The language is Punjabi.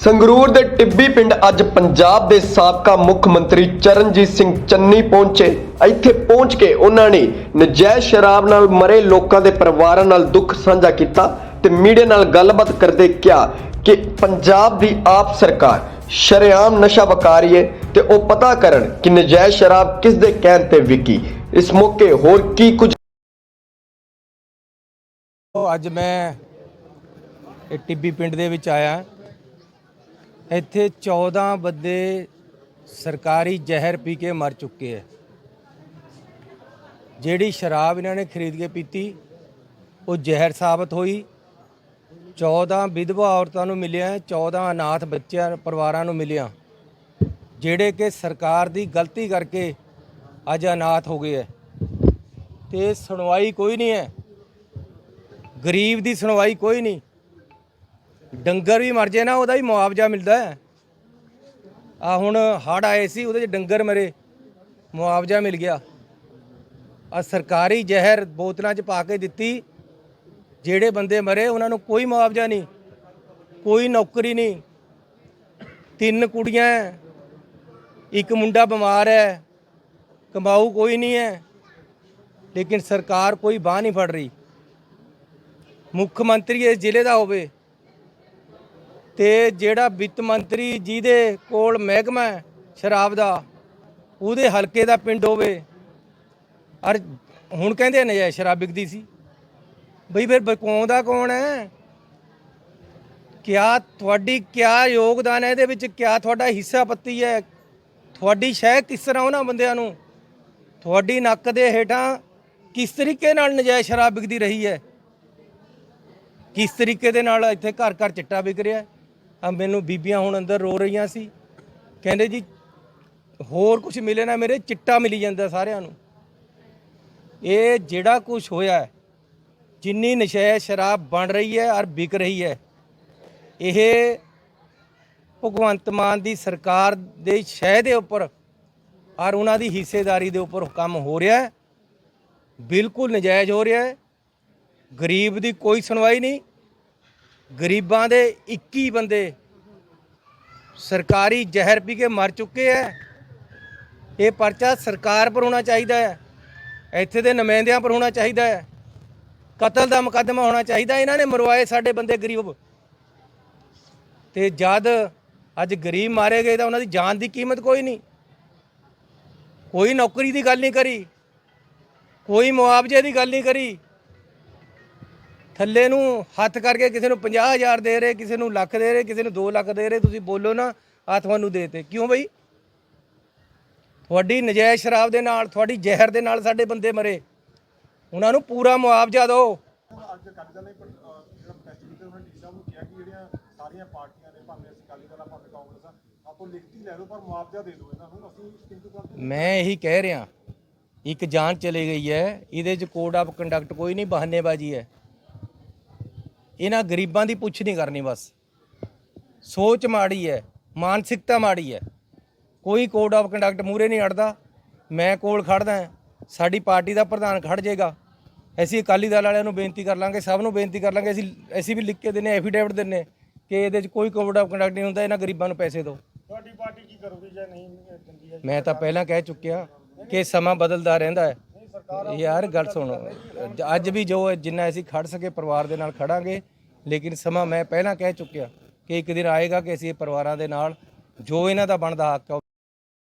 ਸੰਗਰੂਰ ਦੇ ਟਿੱਬੀ ਪਿੰਡ ਅੱਜ ਪੰਜਾਬ ਦੇ ਸਾਬਕਾ ਮੁੱਖ ਮੰਤਰੀ ਚਰਨਜੀਤ ਸਿੰਘ ਚੰਨੀ ਪਹੁੰਚੇ। ਇੱਥੇ ਪਹੁੰਚ ਕੇ ਉਹਨਾਂ ਨੇ ਨਜਾਇਜ਼ ਸ਼ਰਾਬ ਨਾਲ ਮਰੇ ਲੋਕਾਂ ਦੇ ਪਰਿਵਾਰਾਂ ਨਾਲ ਦੁੱਖ ਸਾਂਝਾ ਕੀਤਾ ਤੇ ਮੀਡੀਆ ਨਾਲ ਗੱਲਬਾਤ ਕਰਦੇ ਕਿਹਾ ਕਿ ਪੰਜਾਬ ਦੀ ਆਪ ਸਰਕਾਰ ਸ਼ਰੇਆਮ ਨਸ਼ਾ ਵਕਾ ਰਹੀ ਹੈ ਤੇ ਉਹ ਪਤਾ ਕਰਨ ਕਿ ਨਜਾਇਜ਼ ਸ਼ਰਾਬ ਕਿਸ ਦੇ ਕਹਿਣ ਤੇ ਵਿਕੀ। ਇਸ ਮੌਕੇ ਹੋਰ ਕੀ ਕੁਝ ਅੱਜ ਮੈਂ ਟਿੱਬੀ ਪਿੰਡ ਦੇ ਵਿੱਚ ਆਇਆ। ਇੱਥੇ 14 ਬੰਦੇ ਸਰਕਾਰੀ ਜ਼ਹਿਰ ਪੀ ਕੇ ਮਰ ਚੁੱਕੇ ਹੈ ਜਿਹੜੀ ਸ਼ਰਾਬ ਇਹਨਾਂ ਨੇ ਖਰੀਦ ਕੇ ਪੀਤੀ, ਉਹ ਜ਼ਹਿਰ ਸਾਬਤ ਹੋਈ। 14 ਵਿਧਵਾ ਔਰਤਾਂ ਨੂੰ ਮਿਲਿਆ 14 ਅਨਾਥ ਬੱਚਿਆਂ ਪਰਿਵਾਰਾਂ ਨੂੰ ਮਿਲਿਆ, ਜਿਹੜੇ ਕਿ ਸਰਕਾਰ ਦੀ ਗਲਤੀ ਕਰਕੇ ਅੱਜ ਅਨਾਥ ਹੋ ਗਏ ਹੈ ਤੇ ਸੁਣਵਾਈ ਕੋਈ ਨਹੀਂ ਹੈ। ਗਰੀਬ ਦੀ ਸੁਣਵਾਈ ਕੋਈ ਨਹੀਂ। ਡੰਗਰ ਵੀ ਮਰ ਜੇ ਨਾ, ਉਹਦਾ ਵੀ ਮੁਆਵਜ਼ਾ ਮਿਲਦਾ ਹੈ। ਆ ਹੁਣ ਹੜ ਆਏ ਸੀ, ਉਹਦੇ ਚ ਡੰਗਰ ਮਰੇ, ਮੁਆਵਜ਼ਾ ਮਿਲ ਗਿਆ। ਆ ਸਰਕਾਰੀ ਜ਼ਹਿਰ ਬੋਤਲਾਂ 'ਚ ਪਾ ਕੇ ਦਿੱਤੀ, ਜਿਹੜੇ ਬੰਦੇ ਮਰੇ, ਉਹਨਾਂ ਨੂੰ ਕੋਈ ਮੁਆਵਜ਼ਾ ਨਹੀਂ, ਕੋਈ ਨੌਕਰੀ ਨਹੀਂ। ਤਿੰਨ ਕੁੜੀਆਂ ਇੱਕ ਮੁੰਡਾ ਬਿਮਾਰ ਹੈ ਕਮਾਊ ਕੋਈ ਨਹੀਂ ਹੈ ਲੇਕਿਨ ਸਰਕਾਰ ਕੋਈ ਬਾਹ ਨਹੀਂ ਫੜ ਰਹੀ। ਮੁੱਖ ਮੰਤਰੀ ਇਸ ਜ਼ਿਲ੍ਹੇ ਦਾ ਹੋਵੇ ਤੇ ਜਿਹੜਾ ਵਿੱਤ ਮੰਤਰੀ ਜਿਹਦੇ ਕੋਲ ਮਹਿਕਮਾ ਸ਼ਰਾਬ ਦਾ, ਉਹਦੇ ਹਲਕੇ ਦਾ ਪਿੰਡ ਹੋਵੇ ਔਰ ਹੁਣ ਕਹਿੰਦੇ ਨਜਾਇਜ਼ ਸ਼ਰਾਬ ਵਿਕਦੀ ਸੀ। ਬਈ ਫਿਰ ਬਕਾਉਂਦਾ ਕੌਣ ਹੈ? ਕਿਆ ਤੁਹਾਡੀ, ਕਿਆ ਯੋਗਦਾਨ ਹੈ ਇਹਦੇ ਵਿੱਚ? ਕਿਆ ਤੁਹਾਡਾ ਹਿੱਸਾ ਪੱਤੀ ਹੈ? ਤੁਹਾਡੀ ਸ਼ਹਿ ਕਿਸ ਤਰ੍ਹਾਂ ਉਹਨਾਂ ਬੰਦਿਆਂ ਨੂੰ? ਤੁਹਾਡੀ ਨੱਕ ਦੇ ਹੇਠਾਂ ਕਿਸ ਤਰੀਕੇ ਨਾਲ ਨਜਾਇਜ਼ ਸ਼ਰਾਬ ਵਿਕਦੀ ਰਹੀ ਹੈ? ਕਿਸ ਤਰੀਕੇ ਦੇ ਨਾਲ ਇੱਥੇ ਘਰ ਘਰ ਚਿੱਟਾ ਵਿਕ ਰਿਹਾ ਆ ਮੈਨੂੰ ਬੀਬੀਆਂ ਹੁਣ ਅੰਦਰ ਰੋ ਰਹੀਆਂ ਸੀ। ਕਹਿੰਦੇ ਜੀ, ਹੋਰ ਕੁਝ ਮਿਲੇ ਨਾ ਮੇਰੇ, ਚਿੱਟਾ ਮਿਲੀ ਜਾਂਦਾ ਸਾਰਿਆਂ ਨੂੰ। ਇਹ ਜਿਹੜਾ ਕੁਝ ਹੋਇਆ ਜਿੰਨੀ ਨਸ਼ੇ, ਸ਼ਰਾਬ ਬਣ ਰਹੀ ਹੈ ਔਰ ਵਿਕ ਰਹੀ ਹੈ, ਇਹ ਭਗਵੰਤ ਮਾਨ ਦੀ ਸਰਕਾਰ ਦੇ ਸ਼ਹਿ ਦੇ ਉੱਪਰ ਔਰ ਉਹਨਾਂ ਦੀ ਹਿੱਸੇਦਾਰੀ ਦੇ ਉੱਪਰ ਕੰਮ ਹੋ ਰਿਹਾ ਹੈ। ਬਿਲਕੁਲ ਨਜਾਇਜ਼ ਹੋ ਰਿਹਾ ਹੈ। ਗਰੀਬ ਦੀ ਕੋਈ ਸੁਣਵਾਈ ਨਹੀਂ। ਗਰੀਬਾਂ ਦੇ 21 ਬੰਦੇ ਸਰਕਾਰੀ ਜ਼ਹਿਰ ਪੀ ਕੇ ਮਰ ਚੁੱਕੇ ਐ। ਇਹ ਪਰਚਾ ਸਰਕਾਰ ਪਰ ਹੋਣਾ ਚਾਹੀਦਾ ਹੈ ਇੱਥੇ ਦੇ ਨੁਮਾਇੰਦਿਆਂ ਪਰ ਹੋਣਾ ਚਾਹੀਦਾ ਹੈ ਕਤਲ ਦਾ ਮੁਕੱਦਮਾ ਹੋਣਾ ਚਾਹੀਦਾ, ਇਹਨਾਂ ਨੇ ਮਰਵਾਏ ਸਾਡੇ ਬੰਦੇ ਗਰੀਬ। ਤੇ ਜਦ ਅੱਜ ਗਰੀਬ ਮਾਰੇ ਗਏ ਤਾਂ ਉਹਨਾਂ ਦੀ ਜਾਨ ਦੀ ਕੀਮਤ ਕੋਈ ਨਹੀਂ। ਕੋਈ ਨੌਕਰੀ ਦੀ ਗੱਲ ਨਹੀਂ ਕਰੀ। ਕੋਈ ਮੁਆਵਜ਼ੇ ਦੀ ਗੱਲ ਨਹੀਂ ਕਰੀ। ਥੱਲੇ ਨੂੰ ਹੱਥ ਕਰਕੇ ਕਿਸੇ ਨੂੰ 50000 ਦੇ ਰਹੇ ਕਿਸੇ ਨੂੰ ਲੱਖ ਦੇ ਰਹੇ ਕਿਸੇ ਨੂੰ 2 ਲੱਖ ਦੇ ਰਹੇ ਤੁਸੀਂ ਬੋਲੋ ਨਾ ਆ ਤੁਹਾਨੂੰ ਦੇਤੇ। ਕਿਉਂ ਬਈ? ਤੁਹਾਡੀ ਨਜਾਇਜ਼ ਸ਼ਰਾਬ ਦੇ ਨਾਲ ਤੁਹਾਡੀ ਜ਼ਹਿਰ ਦੇ ਨਾਲ ਸਾਡੇ ਬੰਦੇ ਮਰੇ। ਉਹਨਾਂ ਨੂੰ ਪੂਰਾ ਮੁਆਵਜ਼ਾ ਦਿਓ। ਅੱਜ ਅਕਾਲੀ ਦਲ ਪਰ, ਜਿਹੜਾ ਪ੍ਰੋਟੈਸਟ ਕੀਤਾ ਉਹਨਾਂ ਡੀ ਸਾਹਿਬ ਨੂੰ ਕਿਹਾ ਕਿ ਜਿਹੜੀਆਂ ਸਾਰੀਆਂ ਪਾਰਟੀਆਂ ਨੇ ਭਾਵੇਂ ਅਸੀਂ ਅਕਾਲੀ ਦਲ ਆ ਭਾਵੇਂ ਕਾਂਗਰਸ ਆ ਆਪੋ ਲਿਖਤੀ ਲੈ ਲਓ ਪਰ ਮੁਆਵਜ਼ਾ ਦੇ ਦਿਓ ਇਹਨਾਂ ਨੂੰ ਅਸੀਂ ਕਿੰਤੂ ਪਰੰਤੂ ਮੈਂ ਇਹੀ ਕਹਿ ਰਿਹਾ ਇੱਕ ਜਾਨ ਚਲੀ ਗਈ ਹੈ ਇਹਦੇ 'ਚ ਕੋਡ ਆਫ ਕੰਡਕਟ ਕੋਈ ਨਹੀਂ ਬਹਾਨੇਬਾਜ਼ੀ ਹੈ। ਇਹਨਾਂ ਗਰੀਬਾਂ ਦੀ ਪੁੱਛ ਨਹੀਂ ਕਰਨੀ ਬਸ। ਸੋਚ ਮਾੜੀ ਹੈ ਮਾਨਸਿਕਤਾ ਮਾੜੀ ਹੈ। ਕੋਈ ਕੋਡ ਆਫ ਕੰਡਕਟ ਮੂਰੇ ਨਹੀਂ ਅੜਦਾ। ਮੈਂ ਕੋਲ ਖੜਦਾ ਹਾਂ, ਸਾਡੀ ਪਾਰਟੀ ਦਾ ਪ੍ਰਧਾਨ ਖੜ ਜਾਏਗਾ। ਅਸੀਂ ਅਕਾਲੀ ਦਲ ਵਾਲਿਆਂ ਨੂੰ ਬੇਨਤੀ ਕਰ ਲਾਂਗੇ ਸਭ ਨੂੰ ਬੇਨਤੀ ਕਰ ਲਾਂਗੇ ਅਸੀਂ ਅਸੀਂ ਵੀ ਲਿਖ ਕੇ ਦਿੰਨੇ ਐਫੀਡੇਵਿਟ ਦਿੰਨੇ ਕਿ ਇਹਦੇ 'ਚ ਕੋਈ ਕੋਡ ਆਫ ਕੰਡਕਟ ਨਹੀਂ ਹੁੰਦਾ ਇਹਨਾਂ ਗਰੀਬਾਂ ਨੂੰ ਪੈਸੇ ਦਿਓ। ਤੁਹਾਡੀ ਪਾਰਟੀ ਕੀ ਕਰੂਗੀ ਜਾਂ ਨਹੀਂ ਦਿੰਦੀ ਹੈ। ਮੈਂ ਤਾਂ ਪਹਿਲਾਂ ਕਹਿ ਚੁੱਕਿਆ ਕਿ ਸਮਾਂ ਬਦਲਦਾ ਰਹਿੰਦਾ ਹੈ। ਯਾਰ ਗੱਲ ਸੁਣੋ ਅੱਜ ਵੀ ਜੋ ਜਿੰਨਾ ਅਸੀਂ ਖੜ ਸਕੇ ਪਰਿਵਾਰ ਦੇ ਨਾਲ ਖੜਾਂਗੇ ਲੇਕਿਨ ਸਮਾਂ ਮੈਂ ਪਹਿਲਾਂ ਕਹਿ ਚੁੱਕਿਆ ਕਿ ਇੱਕ ਦਿਨ ਆਏਗਾ ਕਿ ਅਸੀਂ ਇਹ ਪਰਿਵਾਰਾਂ ਦੇ ਨਾਲ ਜੋ ਇਹਨਾਂ ਦਾ ਬਣਦਾ ਹੱਕ ਹੈ